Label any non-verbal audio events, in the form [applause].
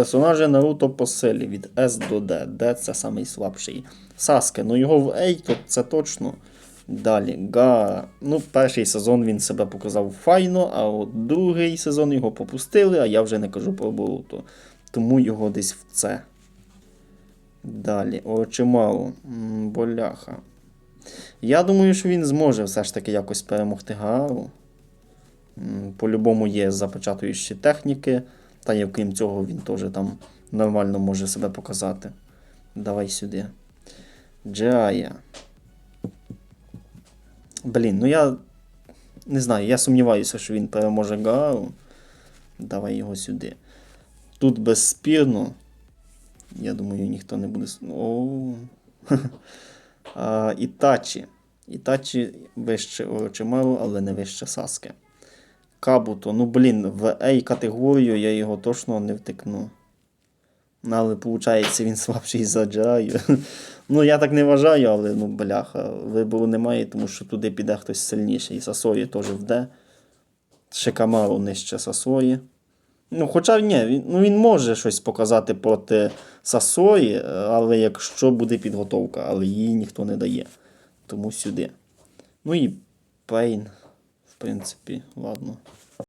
Персонажі Наруто по силі від S до D. D це самий слабший. Саске, ну його в A, це точно. Далі, Га. Ну, перший сезон він себе показав файно, а от другий сезон його попустили, а я вже не кажу про Боруто. Тому його десь в це. Далі, Орочимару. Боляха. Я думаю, що він зможе все ж таки якось перемогти Гаару. М, По-любому є запечатуючі техніки. Та й окрім цього, він теж там нормально може себе показати. Давай сюди. Джая. Блін, ну я не знаю, я сумніваюся, що він переможе Гаару. Давай його сюди. Тут безспірно. Я думаю, ніхто не буде. с- О. [laughs] Ітачі. Ітачі вище Орочимару, але не вище Саске. Кабуто, ну блін, в A категорію я його точно не втикну. Ну, Але виходить, він слабший за Джаю. [laughs] ну, я так не вважаю, але ну, бляха, вибору немає, тому що туди піде хтось сильніший. Сасої теж вде. Шикамару нижче Сасої. Ну, хоча ні, він, ну, він може щось показати проти Сасої, е, але якщо буде підготовка, але її ніхто не дає. Тому сюди. Ну і Пейн, принципі, ладно.